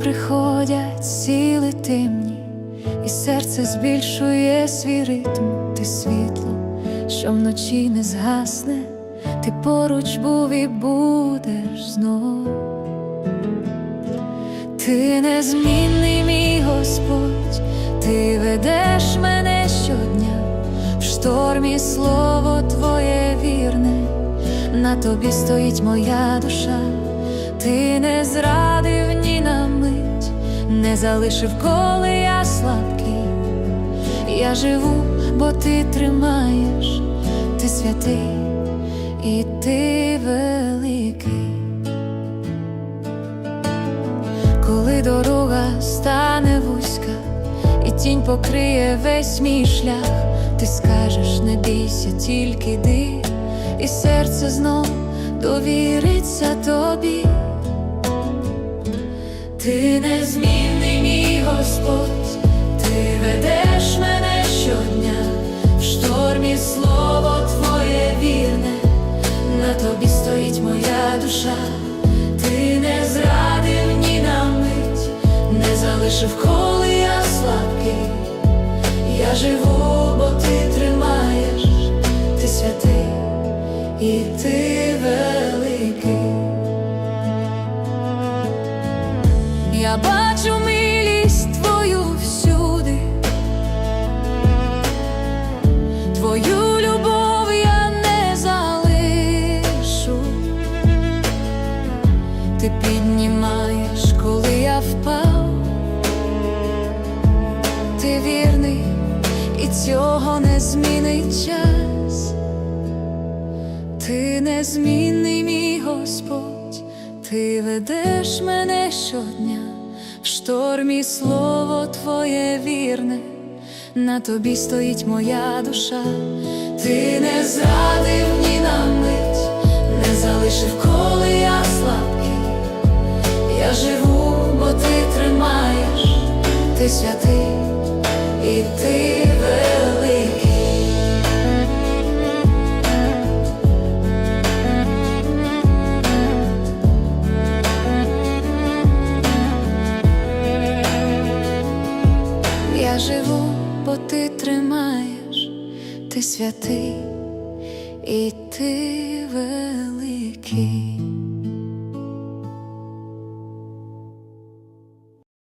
приходять сіли темні, і серце збільшує свій ритм, ти світло, що вночі не згасне, ти поруч був і будеш знов. Ти незмінний мій Господь, ти ведеш мене щодня, в штормі слово твоє вірне, на тобі стоїть моя душа, ти не зрадив не залишив, коли я слабкий. Я живу, бо ти тримаєш, ти святий і ти великий. Коли дорога стане вузька, і тінь покриє весь мій шлях, ти скажеш, не бійся, тільки йди, і серце знов довіриться тобі. Ти незмінний мій Господь, ти ведеш мене щодня, в штормі слово твоє вірне, на тобі стоїть моя душа, ти не зрадив ні на мить, не залишив, коли я слабкий. Я живу, бо ти тримаєш, цього не змінить час. Ти незмінний, мій Господь, ти ведеш мене щодня, в штормі слово твоє вірне, на тобі стоїть моя душа, ти не зрадив ні на мить, не залишив, коли я слабкий. Я живу, бо ти тримаєш, ти святий і ти бо ти тримаєш, ти святий і ти великий.